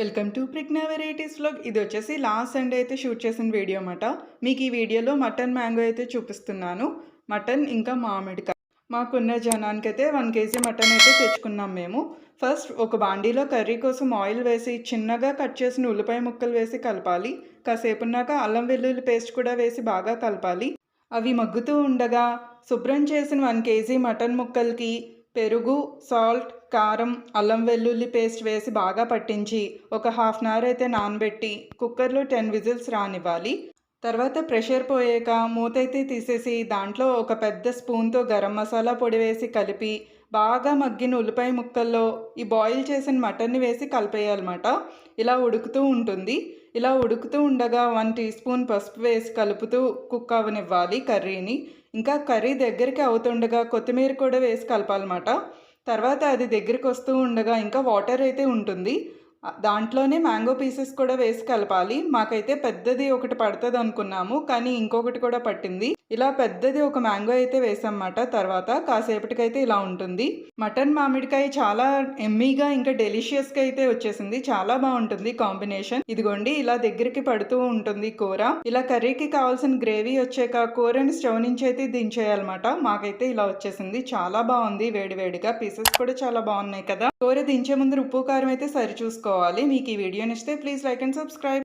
Welcome to ప్రిగ్నా varieties ఇది వచ్చేసి last Sunday అయితే షూట్ చేసిన వీడియో అన్నమాట. మీకు ఈ వీడియోలో మటన్ మ్యాంగో అయితే చూపిస్తున్నాను. మటన్ ఇంకా మామిడికాయ. మాకున్న జనానికి అయితే వన్ కేజీ మటన్ అయితే తెచ్చుకున్నాం మేము. ఫస్ట్ ఒక బాండీలో కర్రీ కోసం ఆయిల్ వేసి చిన్నగా కట్ చేసిన ఉల్లిపాయ ముక్కలు వేసి కలపాలి. కాసేపున్నాక అల్లం వెల్లుల్లి పేస్ట్ కూడా వేసి బాగా కలపాలి. అవి మగ్గుతూ ఉండగా శుభ్రం చేసిన వన్ కేజీ మటన్ ముక్కలకి పెరుగు సాల్ట్ కారం అల్లం వెల్లుల్లి పేస్ట్ వేసి బాగా పట్టించి ఒక హాఫ్ అన్ అవర్ అయితే నానబెట్టి కుక్కర్లో టెన్ విజిల్స్ రానివ్వాలి. తర్వాత ప్రెషర్ పోయాక మూతైతే తీసేసి దాంట్లో ఒక పెద్ద స్పూన్తో గరం మసాలా పొడి వేసి కలిపి బాగా మగ్గిన ఉల్లిపాయ ముక్కల్లో ఈ బాయిల్ చేసిన మటన్ని వేసి కలిపేయాలన్నమాట. ఇలా ఉడుకుతూ ఉంటుంది. ఇలా ఉడుకుతూ ఉండగా వన్ టీ స్పూన్ పసుపు వేసి కలుపుతూ కుక్ అవనివ్వాలి కర్రీని. ఇంకా కర్రీ దగ్గరికి అవుతుండగా కొత్తిమీర కూడా వేసి కలపాలన్నమాట. తర్వాత అది దగ్గరికి వస్తూ ఉండగా ఇంకా వాటర్ అయితే ఉంటుంది. దాంట్లోనే మ్యాంగో పీసెస్ కూడా వేసి కలపాలి. మాకైతే పెద్దది ఒకటి పడుతుంది అనుకున్నాము కానీ ఇంకొకటి కూడా పట్టింది. ఇలా పెద్దది ఒక మ్యాంగో అయితే వేసామన్నమాట. తర్వాత కాసేపటికైతే ఇలా ఉంటుంది. మటన్ మామిడికాయ చాలా ఎమ్మీగా ఇంకా డెలిషియస్గా అయితే వచ్చేసింది. చాలా బాగుంటుంది కాంబినేషన్. ఇదిగోండి ఇలా దగ్గరికి పడుతూ ఉంటుంది కూర. ఇలా కర్రీకి కావాల్సిన గ్రేవీ వచ్చాక కూరని స్టవ్ నుంచి అయితే దించేయాలన్నమాట. మాకైతే ఇలా వచ్చేసింది. చాలా బాగుంది. వేడివేడిగా పీసెస్ కూడా చాలా బాగున్నాయి కదా. కూర దించే ముందు ఉప్పు కారం అయితే సరి చూసుకోవాలి మీకు ఈ వీడియో నచ్చితే ప్లీజ్ లైక్ అండ్ సబ్స్క్రైబ్